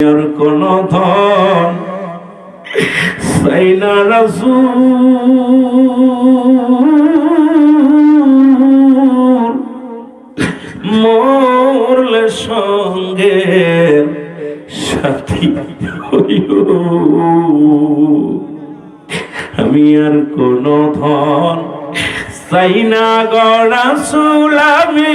কোন ধন সাইনা সঙ্গে সাথী আমি আর কোন ধন চাই না গড়া সুলামি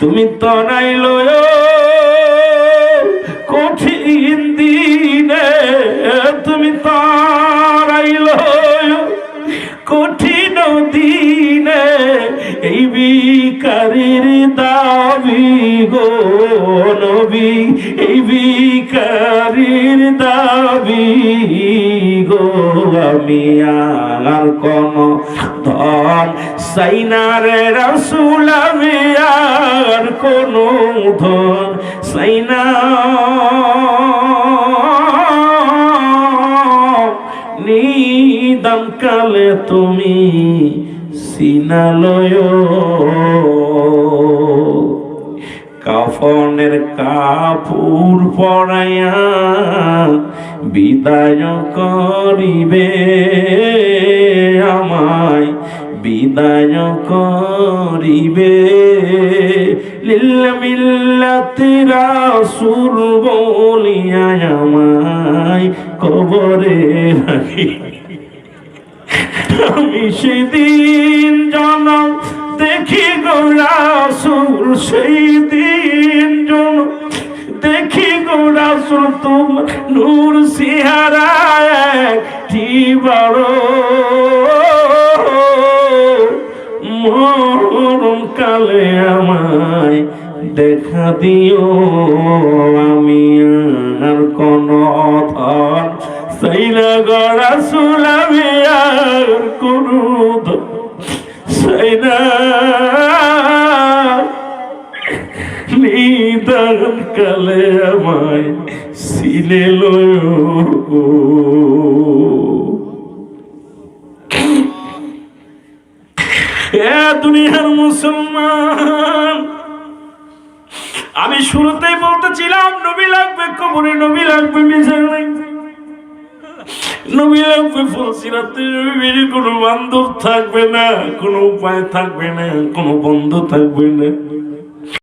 তুমি তরাইল কঠিন দিনে তুমি তরাইল কঠিন দিনে এই বিকারির দাবি গো নবী, এই বিকারির দাবি গো আমি আর কোন ধন সাইনারে রসুল আমি আর কোন ধন সাইনা নিদাম কালে তুমি সিনালয়। কাফনের কাপুর পড়াইয়া বিদায় করিবে। করিবে। লিল্ল মিল্লাতি রাসূল বলিয়া আমায় কবরে রাখি। আমি সেদিন জনম দেখি গোরাসুর সেই দিন জন দেখি গোরাসুর তোমার নূর সিহারা একটি বড় কালে আমায়, দেখা দিও আমি আর কোন ধন সেইনা গড়া সুলামি আর কোনো নিদান কালে আমায় সিলে লয়। দুনিয়ার মুসলমান। আমি শুরুতেই বলতেছিলাম, নবী লাগবে কবরে, নবী লাগবে নাই নবী লাগবে ফলসিরাতে নবীর কোনো বান্ধব থাকবে না, কোনো উপায় থাকবে না, কোনো বন্ধু থাকবে না।